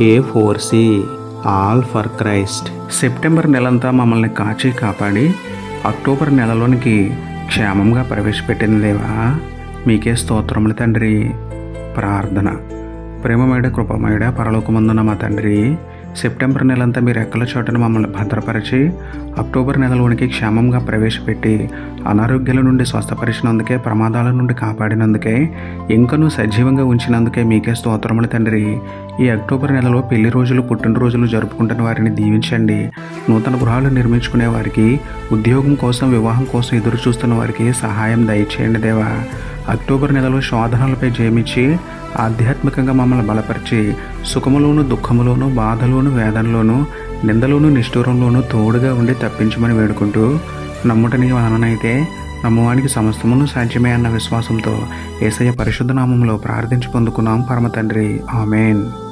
A four C all for Christ September నెలంతా మమ్మల్ని కాచి కాపాడి అక్టోబర్ నెలలోనికి క్షేమంగా ప్రవేశపెట్టిన దేవా. మీకే స్తోత్రములు తండ్రి. ప్రార్థన. ప్రేమమేడ కృపమేడ పరలోకమందున మా తండ్రి. సెప్టెంబర్ నెలంతా మీరు ఎక్కల చోటను మమ్మల్ని భద్రపరిచి అక్టోబర్ నెలలోనికి క్షేమంగా ప్రవేశపెట్టి అనారోగ్యాల నుండి స్వస్థపరిచినందుకే ప్రమాదాల నుండి కాపాడినందుకే ఇంకనూ సజీవంగా ఉంచినందుకే మీకే స్తోత్రములు తండ్రి. ఈ అక్టోబర్ నెలలో పెళ్ళి రోజులు పుట్టినరోజులు జరుపుకుంటున్న వారిని దీవించండి. నూతన గృహాలు నిర్మించుకునే వారికి ఉద్యోగం కోసం వివాహం కోసం ఎదురు చూస్తున్న వారికి సహాయం దయచేయండి దేవా. అక్టోబర్ నెలలో శోధనలపై జయమిచ్చి ఆధ్యాత్మికంగా మమ్మల్ని బలపరిచి సుఖములోను దుఃఖములోను బాధలోను వేదనలోను నిందలోను నిష్ఠూరంలోను తోడుగా ఉండి తప్పించమని వేడుకుంటూ నమ్ముటని వలనైతే నమ్మువానికి సమస్తమును సాధ్యమే అన్న విశ్వాసంతో ఏసయ్య పరిశుద్ధ నామంలో ప్రార్థించి పొందుకున్నాం పరమ తండ్రి ఆమెన్.